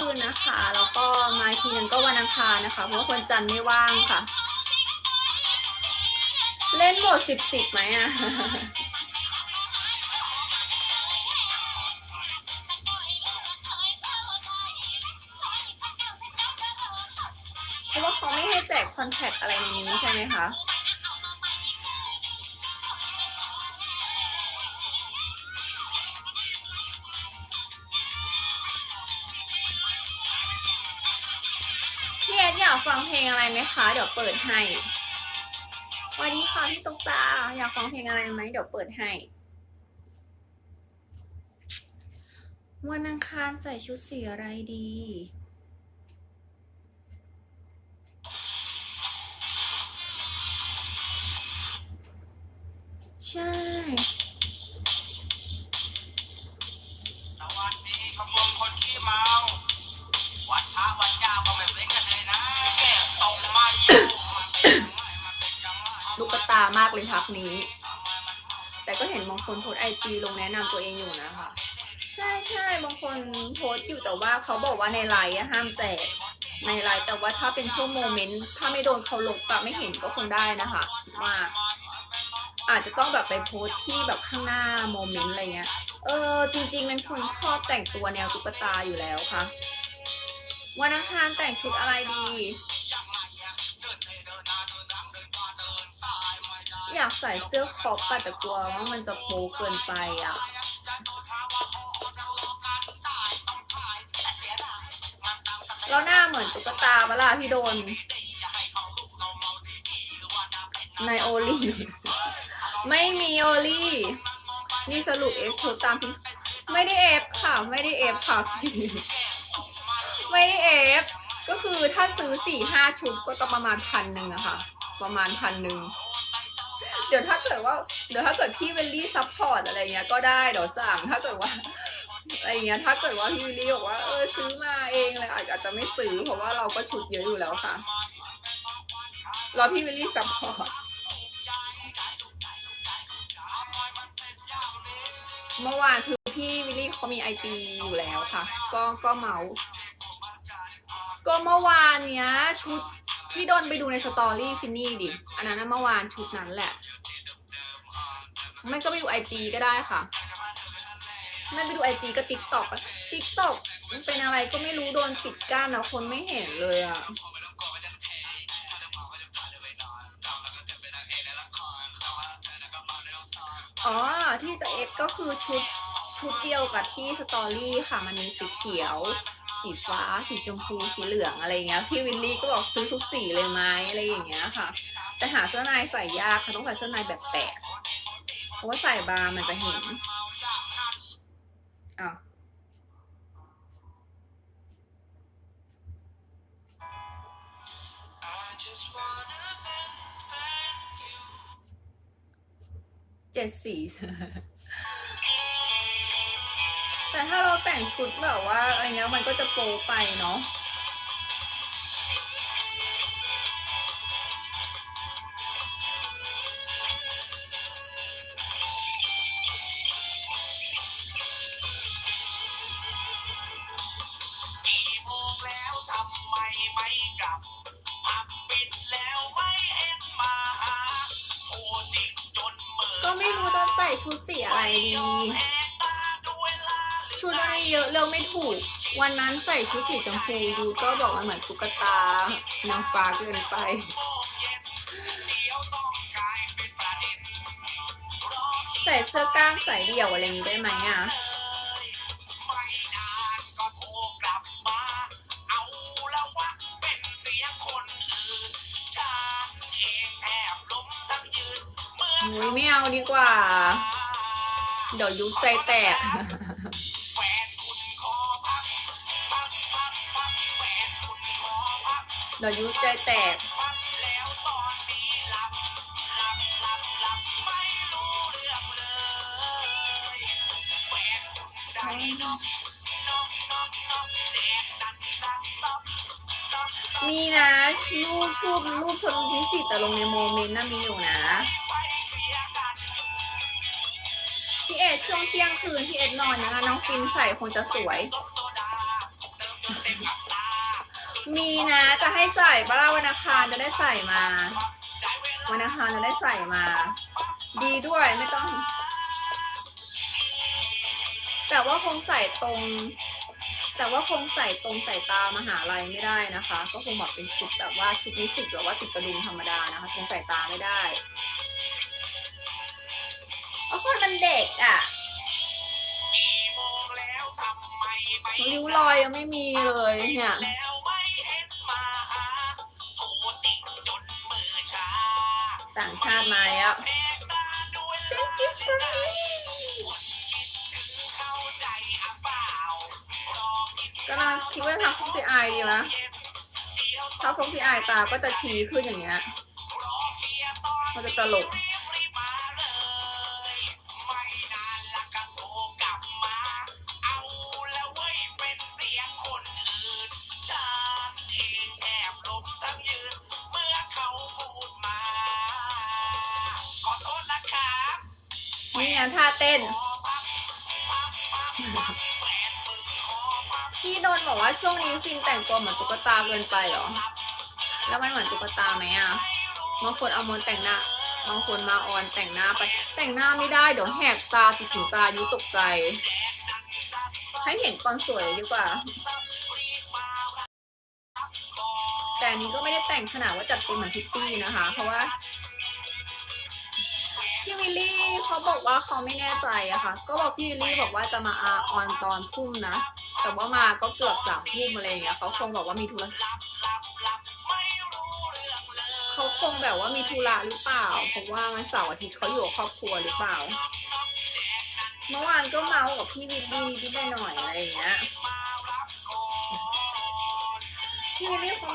คืนนะคะ แล้วก็มาอีกทีนึงก็วันอังคารนะคะ เพราะว่าคนจันทร์ไม่ว่างค่ะ เล่นหมดสิบสิบไหมอะเพราะว่าเขาไม่ให้แจกคอนแทคอะไรในนี้ใช่ไหมคะ อยากฟังเพลงอะไรไหมคะ เดี๋ยวเปิดให้วันนี้ค่ะพี่ตุ๊กตา อยากฟังเพลงอะไรไหมเดี๋ยวเปิดให้วันอังคารใส่ชุดสีอะไรดี ใช่ ลูกตามากเลยพักนี้ แต่ก็เห็นบางคนโพสไอจีลงแนะนำตัวเองอยู่นะคะ ใช่ใช่บางคนโพสอยู่แต่ว่าเขาบอกว่าในไลน์ห้ามแจกในไลน์แต่ว่าถ้าเป็นช่วงโมเมนต์ถ้าไม่โดนเขาลบปะไม่เห็นก็คงได้นะคะว่าอาจจะต้องแบบไปโพสที่แบบข้างหน้าโมเมนต์อะไรเงี้ย เออ จริงๆเป็นคนชอบแต่งตัวแนวตุ๊กตาอยู่แล้วค่ะ วันอังคารแต่งชุดอะไรดีากใส่เสื้อคอปปะแต่กลัวว่ามันจะโป๊เกินไปอะแล้วหน้าเหมือนตุ๊กตาปะล่ะที่โดนในโอลี่ไม่มีโอลี่นี่สรุปเอฟชุดตามที่ไม่ได้เอฟค่ะ ไม่ได้เอฟค่ะพี่ไม่ได้เอฟก็คือถ้าซื้อสี่ห้าชุดก็ต้องประมาณพันหนึ่งอะค่ะ ประมาณพันหนึ่ง เดี๋ยวถ้าเกิดว่า เดี๋ยวถ้าเกิดพี่เวลลี่ซัพพอร์ตอะไรเงี้ยก็ได้เดี๋ยวสั่งถ้าเกิดว่าอะไรเงี้ยถ้าเกิดว่าพี่วิลลี่บอกว่าเออซื้อมาเองเลยอาจอาจจะไม่ซื้อเพราะว่าเราก็ชุดเยอะอยู่แล้วค่ะรอพี่วิลลี่ซัพพอร์ตเมื่อวานคือพี่วิลลี่เขามีไอจีอยู่แล้วค่ะ ก็ก็เมาส์ก็เมื่อวานเนี้ยชุดพี่โดนไปดูในสตอรี่ฟินนี่ดิ อันนั้นเมื่อวานชุดนั้นแหละ ไม่ก็ไปดูไอจีก็ได้ค่ะ ไม่ไปดูไอจีก็ติ๊กต็อกติ๊กต็อกมันเป็นอะไรก็ไม่รู้โดนปิดกั้นนะคนไม่เห็นเลยอะอ๋อ ที่จะเอฟก็คือชุดชุดเดียวกับที่สตอรี่ค่ะ มันมีสีเขียว สีฟ้า สีชมพู สีเหลืองอะไรเงี้ย พี่วิลลี่ก็บอกซื้อทุกสีเลยไหมอะไรอย่างเงี้ยค่ะ แต่หาเสื้อในใส่ยากค่ะต้องใส่เสื้อในแบบแปะ เพราะว่าใส่บาร์มันจะเห็นอ้าวเจ็ดสีแต่ถ้าเราแต่งชุดแบบว่าอะไรเงี้ยมันก็จะโปไปเนาะ ไมไม่กลับผับปิดแล้วไม่เห็นมาหาโทรจิกจนเหมือก็ไม่รู้จะใส่ชุดสีอะไรดีแหกตาดูเวลาเหลือชุดอะไรเยอะเลือกไม่ถูก วันนั้นใส่ชุดสีชมพูดูก็บอกว่าเหมือนตุ๊กตานางฟ้าเกินไปโมงเย็นเดี๋ยวต้องกลายเป็นประเด็นรอใส่เสื้อกล้ามใส่เดี่ยวอะไรอย่างนี้ได้ไหมอะ อุ้ยไม่เอาดีกว่า เดี๋ยวยุบใจแตก เดี๋ยวยุบใจแตกพักแล้วตอนนี้หลับหลับหลับหลับไม่รู้เรื่องเลยแฟนคุณได้นอกนอกนอกนอกแดดดันดันนอกนอกมีนะรูปรูปรูปชนพิสิทธิ์แต่ลงในโมเมนต์น่ะมีอยู่นะ เอ็ดช่วงเที่ยงคืนพี่เอ็ดนอนนะคะน้องฟินใส่คงจะสวย มีนะจะให้ใส่ปะล่าวันอังคารจะได้ใส่มา วันอังคารจะได้ใส่มา ดีด้วยไม่ต้อง แต่ว่าคงใส่ตรง แต่ว่าคงใส่ตรงใส่ตามหาลัยไม่ได้นะคะ ก็คงแบบเป็นชุดแบบว่าชุดนิสิตแบบว่าติดกระดุมธรรมดานะคะคงใส่ตาไม่ได้ เพราะคนมันเด็กอะกี่โมงแล้วทำไมไม่ริ้วรอยยังไม่มีเลยเนี่ยแล้วไม่เห็นมาหาโทรติดจนมือชาต่างชาติมาแล้วแม่ตาด้วย Thank you for me คิดถึงเข้าใจอะเปล่ารอกินกำลังคิดว่าทำฟ็อกซี่อายดีไหมถ้าฟ็อกซี่อายตาก็จะชี้ขึ้นอย่างเงี้ยรอเคลียร์ตอนมันจะตลก เต้นขอพับพับพับพับแฟนมึงขอพับพี่โดนบอกว่าช่วงนี้ฟินแต่งตัวเหมือนตุ๊กตาเกินไปเหรอ แล้วมันเหมือนตุ๊กตาไหมอะบางคนเอามนแต่งหน้าบางคนมาออนแต่งหน้าไป แต่งหน้าไม่ได้เดี๋ยวแหกตาติดถึงตายุตกใจ ให้เห็นตอนสวยดีกว่า แต่อันนี้ก็ไม่ได้แต่งขนาดว่าจัดเต็มเหมือนพิตตี้นะคะ เพราะว่าพี่วิลลี่ เขาบอกว่าเขาไม่แน่ใจอะค่ะ ก็บอกพี่วิลลี่บอกว่าจะมาอาออนตอนทุ่มนะ แต่ว่ามาก็เกือบสามทุ่มอะไรอย่างเงี้ยเขาคงบอกว่ามีธุระเขาคงแบบว่ามีธุระหรือเปล่า เพราะว่ามันเสาร์อาทิตย์เขาอยู่กับครอบครัวหรือเปล่า เมื่อวานก็เมากับพี่วิลลี่นิดๆหน่อยๆอะไรอย่างเงี้ยพี่วิลลี่เขา